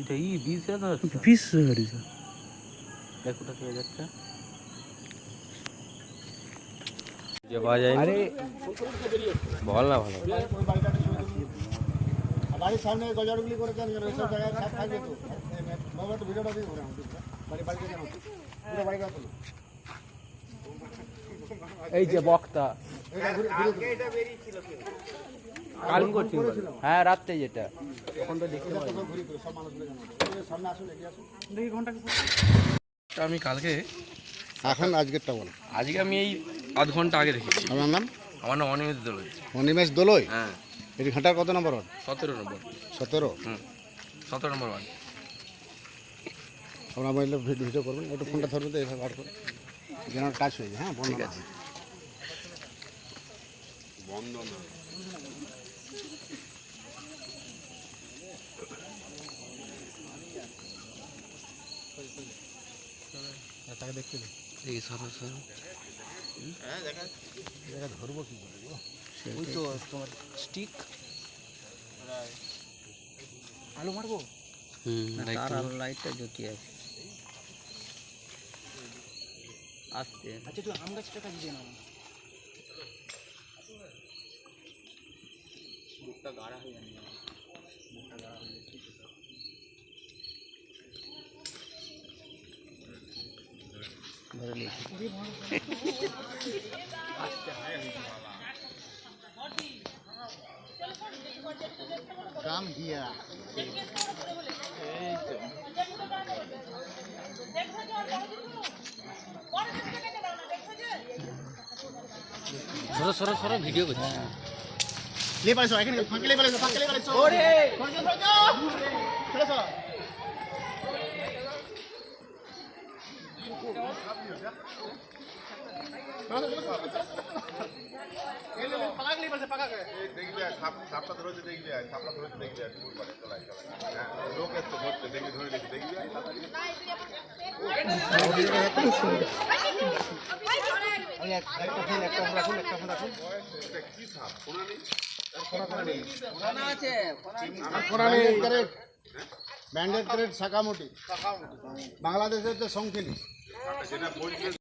এটা ই বিশ হাজার বিশ হাজার এক যাচ্ছে। যে পাওয়া যায় আরে বল না ভালো। বাড়ির সামনে গজারগুলি করে এইসব জায়গায় সাপ থাকবে তো। বাবা একটু ভিডিওটা দিয়ে ঘুরে বাড়ি বাড়িতে কেন পুরো বাড়িটা তোলো এই যে বক্তা। এটা কাল করছি হ্যাঁ রাত্রে যেটা। এখন তো দেখতে এই আসুন আমি কালকে এখন আজকেরটা বলো। আজকে আমি এই আধ ঘণ্টা আগে দেখেছি। আমার নাম? আমার নাম অনিমেষ দোলই অনিমেষ দোলই হ্যাঁ। এটি ঘাটার কত নম্বর ওয়ার্ড? সতেরো নম্বর। সতেরো? হুম। সতেরো নম্বর ওয়ান আপনার মোবাইলে ভিডিও করবেন। একটু ফোনটা ধরবেন তো এভাবে বার করে। যেন কাজ হয়ে যায়। হ্যাঁ ঠিক আছে। এই সরো সরো। ধরবো কি করে? ওই তো তোমার স্টিক আলু মারবো? হুম তার আলো লাইটটা জ্যোতি আছে। আসতে আচ্ছা তুই আম গাছটা কাজ দিয়ে না মুখটা গাঢ়া হয়ে যাবে মুখটা গাঢ়া হয়ে যাচ্ছে ধরে লিখি কাম হিয়া সরো সরো সরো ভিডিও করছি লে পাইছো এখানে ফাঁকে ফাঁকে ওরে দেখবি আর সাপ সাপটা ধরেছে দেখবি আর সাপটা ধরেছে দেখবি আর ফুল করে চলাই চলাই হ্যাঁ লোক এসছে ধরছে দেখবি ধরে দেখবি দেখবি আর একটা ফোন একটা ফোন রাখুন একটা ফোন রাখুন। কি সাপ? শোনা নেই ব্যান্ডেড ক্রেড শাখামুটি। বাংলাদেশের তো সংখিনী